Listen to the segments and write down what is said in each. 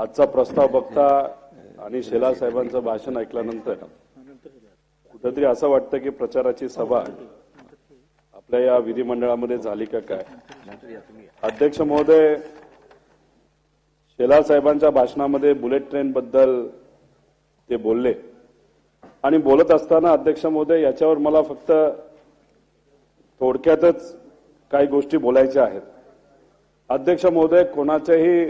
आजचा प्रस्ताव बघता आणि शेला साहेबांचं भाषण ऐकल्यानंतर कुठेतरी असं वाटतं की प्रचाराची सभा आपल्या या विधिमंडळामध्ये झाली का काय? अध्यक्ष महोदय शेला साहेबांच्या भाषणामध्ये बुलेट ट्रेन बद्दल ते बोलले. आणि बोलत असताना अध्यक्ष महोदय याच्यावर मला फक्त थोडक्यातच काही गोष्टी बोलायच्या आहेत. अध्यक्ष महोदय कोणाच्याही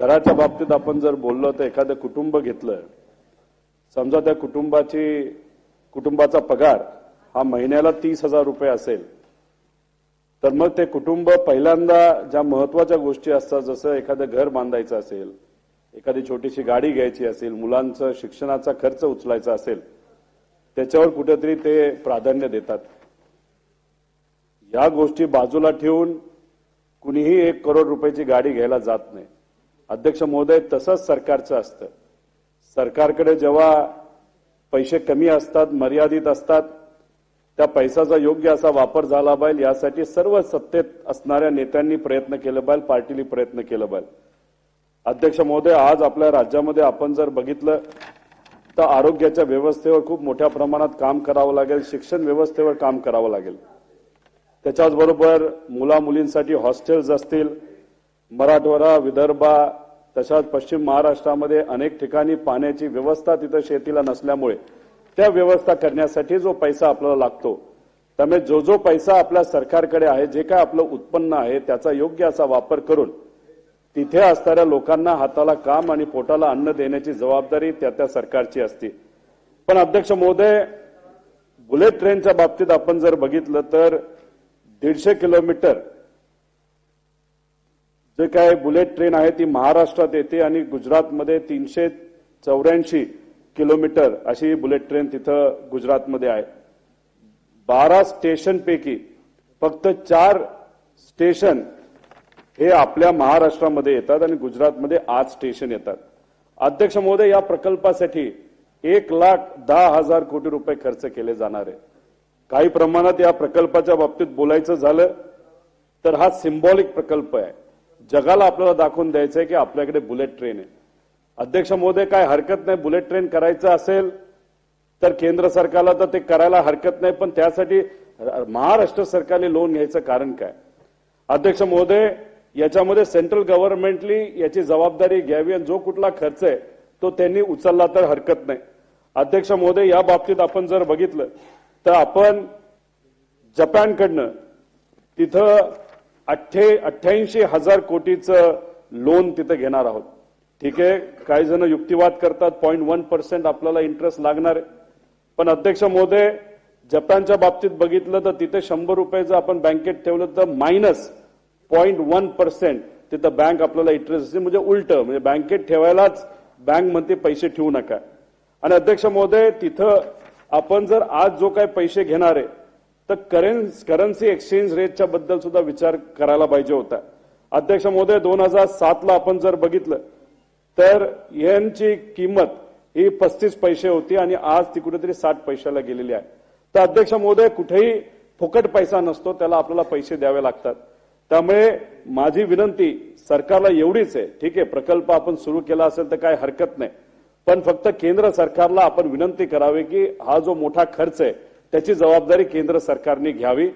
घराच्या बाबतीत आपण जर बोललो तर एखादं कुटुंब घेतलं समजा त्या कुटुंबाची कुटुंबाचा पगार हा महिन्याला तीस हजार रुपये असेल तर मग ते कुटुंब पहिल्यांदा ज्या महत्त्वाच्या गोष्टी असतात जसं एखादं घर बांधायचं असेल एखादी छोटीशी गाडी घ्यायची असेल मुलांचं शिक्षणाचा खर्च उचलायचा असेल त्याच्यावर कुठेतरी ते प्राधान्य देतात. या गोष्टी बाजूला ठेवून कुणीही एक करोड रुपयाची गाडी घ्यायला जात नाही. अध्यक्ष महोदय तसंच सरकारचं असतं. सरकारकडे जेव्हा पैसे कमी असतात मर्यादित असतात त्या पैशाचा योग्य असा वापर झाला पाहिजे यासाठी सर्व सत्तेत असणाऱ्या नेत्यांनी प्रयत्न केला पाहिजे पार्टीने प्रयत्न केलं पाहिजे. अध्यक्ष महोदय आज आपल्या राज्यामध्ये आपण जर बघितलं तर आरोग्याच्या व्यवस्थेवर खूप मोठ्या प्रमाणात काम करावं लागेल शिक्षण व्यवस्थेवर काम करावं लागेल. त्याच्याचबरोबर मुला मुलींसाठी हॉस्टेल्स असतील मराठवाडा विदर्भा तशाच पश्चिम महाराष्ट्रामध्ये अनेक ठिकाणी पाण्याची व्यवस्था तिथं शेतीला नसल्यामुळे त्या व्यवस्था करण्यासाठी जो पैसा आपल्याला लागतो त्यामुळे जो जो पैसा आपल्या सरकारकडे आहे जे काय आपलं उत्पन्न आहे त्याचा योग्य असा वापर करून तिथे असणाऱ्या लोकांना हाताला काम आणि पोटाला अन्न देण्याची जबाबदारी त्या त्या सरकारची असते. पण अध्यक्ष महोदय बुलेट ट्रेनच्या बाबतीत आपण जर बघितलं तर दीडशे किलोमीटर जे काय बुलेट ट्रेन आहे ती महाराष्ट्रात येते आणि गुजरातमध्ये तीनशे चौऱ्याऐंशी किलोमीटर अशी बुलेट ट्रेन तिथं गुजरातमध्ये आहे. बारा स्टेशनपैकी फक्त चार स्टेशन हे आपल्या महाराष्ट्रामध्ये येतात आणि गुजरातमध्ये आठ स्टेशन येतात. अध्यक्ष महोदय या प्रकल्पासाठी एक लाख दहा हजार कोटी रुपये खर्च केले जाणार आहे. काही प्रमाणात या प्रकल्पाच्या बाबतीत बोलायचं झालं तर हा सिम्बॉलिक प्रकल्प आहे. जगाला आपल्याला दाखवून द्यायचं आहे की आपल्याकडे बुलेट ट्रेन आहे. अध्यक्ष मोदय काय हरकत नाही बुलेट ट्रेन करायचं असेल तर केंद्र सरकारला तर ते करायला हरकत नाही पण त्यासाठी महाराष्ट्र सरकारने लोन घ्यायचं कारण काय? अध्यक्ष मोदय याच्यामध्ये सेंट्रल गव्हर्नमेंटली याची जबाबदारी घ्यावी आणि जो कुठला खर्च आहे तो त्यांनी उचलला तर हरकत नाही. अध्यक्ष मोदय या बाबतीत आपण जर बघितलं तर आपण जपानकडनं तिथं अठ्ठे अठ्ठ्याऐंशी हजार कोटीचं लोन तिथं घेणार आहोत. ठीक आहे काही जण युक्तिवाद करतात पॉईंट वन पर्सेंट आपल्याला इंटरेस्ट लागणार आहे. पण अध्यक्ष महोदय जपानच्या बाबतीत बघितलं तर तिथे शंभर रुपये जर आपण बँकेत ठेवलं तर मायनस पॉईंट वन पर्सेंट तिथं बँक आपल्याला इंटरेस्ट म्हणजे उलट म्हणजे बँकेत ठेवायलाच बँक म्हणते पैसे ठेवू नका. आणि अध्यक्ष महोदय तिथं आपण जर आज जो काही पैसे घेणार आहे तर करेन्स करन्सी एक्सचेंज रेटच्या बद्दल सुद्धा विचार करायला पाहिजे होता. अध्यक्ष महोदय दोन हजार सातला आपण जर बघितलं तर यांची किंमत ही पस्तीस पैसे होती आणि आज ती कुठेतरी साठ पैशाला गेलेली आहे. तर अध्यक्ष महोदय कुठेही फुकट पैसा नसतो त्याला आपल्याला पैसे द्यावे लागतात. त्यामुळे माझी विनंती सरकारला एवढीच आहे. ठीक आहे प्रकल्प आपण सुरू केला असेल तर काय हरकत नाही. पण फक्त केंद्र सरकारला आपण विनंती करावी की हा जो मोठा खर्च आहे त्याची जबाबदारी केंद्र सरकारने घ्यावी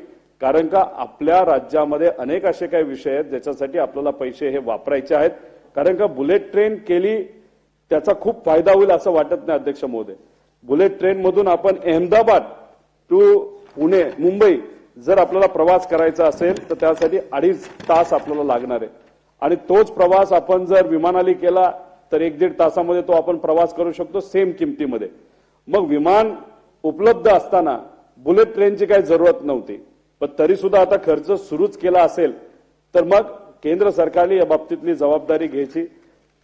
कारण का आपल्या राज्यामध्ये अनेक असे काही विषय आहेत ज्याच्यासाठी आपल्याला पैसे हे वापरायचे आहेत. कारण का बुलेट ट्रेन केली त्याचा खूप फायदा होईल असं वाटत नाही अध्यक्ष महोदय. बुलेट ट्रेन मधून आपण अहमदाबाद टू पुणे मुंबई जर आपल्याला प्रवास करायचा असेल तर त्यासाठी अडीच तास आपल्याला लागणार आहे. आणि तोच प्रवास आपण जर विमानाली केला तर एक दीड तासामध्ये तो आपण प्रवास करू शकतो सेम किमतीमध्ये. मग विमान उपलब्ध असताना बुलेट ट्रेनची काही जरूरत नव्हती. पण तरी सुद्धा आता खर्च सुरूच केला असेल तर मग केंद्र सरकारने या बाबतीतली जबाबदारी घ्यायची.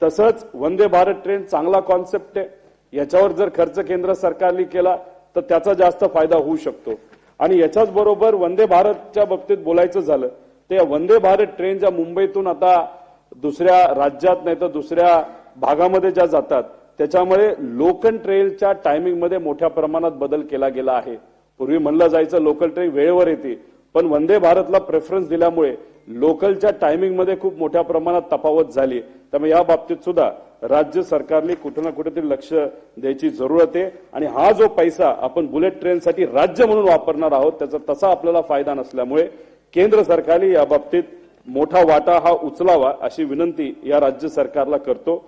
तसंच वंदे भारत ट्रेन चांगला कॉन्सेप्ट आहे. याच्यावर जर खर्च केंद्र सरकारने केला तर त्याचा जास्त फायदा होऊ शकतो. आणि याच्याच बरोबर वंदे भारतच्या बाबतीत बोलायचं झालं तर या वंदे भारत ट्रेन ज्या मुंबईतून आता दुसऱ्या राज्यात नाही तर दुसऱ्या भागामध्ये ज्या जातात त्याच्यामुळे लोकल ट्रेनच्या टायमिंगमध्ये मोठ्या प्रमाणात बदल केला गेला आहे. पूर्वी म्हणलं जायचं लोकल ट्रेन वेळेवर येते पण वंदे भारतला प्रेफरन्स दिल्यामुळे लोकलच्या टायमिंगमध्ये खूप मोठ्या प्रमाणात तफावत झाली. त्यामुळे या बाबतीत सुद्धा राज्य सरकारने कुठे ना कुठेतरी लक्ष द्यायची जरूरत आहे. आणि हा जो पैसा आपण बुलेट ट्रेनसाठी राज्य म्हणून वापरणार आहोत त्याचा तसा आपल्याला फायदा नसल्यामुळे केंद्र सरकारने या बाबतीत मोठा वाटा हा उचलावा अशी विनंती या राज्य सरकारला करतो.